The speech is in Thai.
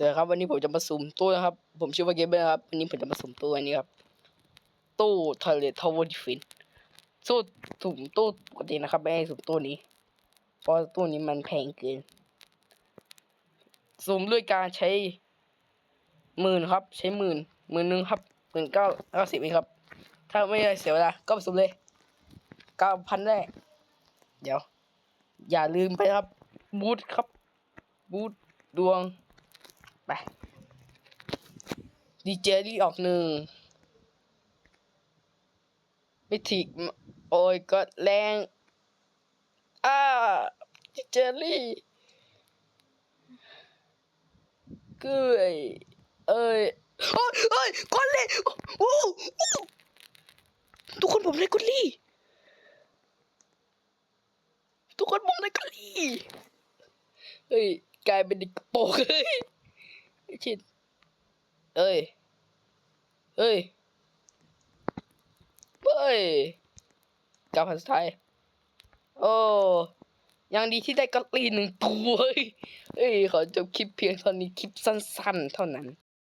สวัสดีครับวันนี้ผมจะมาสุ่มตู้นะครับ ผมชื่อว่าเกมเบอร์ครับวันนี้ผมจะมาสุ่มตู้อันนี้ครับ ตู้ทอร์เรทาวเวอร์ดิฟินสู้สุ่มตู้ปกตินะครับ ไม่ให้สุ่มตู้นี้ เพราะตู้นี้มันแพงเกิน สุ่มด้วยการใช้หมื่นครับ ใช้หมื่นหมื่นหนึ่งครับหมื่นเก้าเก้าสิบเองครับ ถ้าไม่ได้เสียเวลาก็ไปสุ่มเลยเก้าพันแรกเดี๋ยว อย่าลืมไปครับ บูธครับ บูธดวง ไปดีเจลี่ออกหนึ่งมิทิกโอ้ยก็แรงอ้าดีเจลี่เกยเอ้ยโอ้ยเอ้ยก้อนเลยโอ้โอ้ทุกคนผมเลยก้อนลี่ทุกคนผมเลยก้อนลี่เฮ้ยกลายเป็นด็กกระโปรงเฮ้ย ชิดเอ้ยเอ้ย เฮ้ยกลับพันสุดท้าย โอ้ยังดีที่ได้กอลลีหนึ่งตัวเฮ้ยเฮ้ย ขอจบคลิปเพียงเท่านี้คลิปสั้นๆ เท่านั้น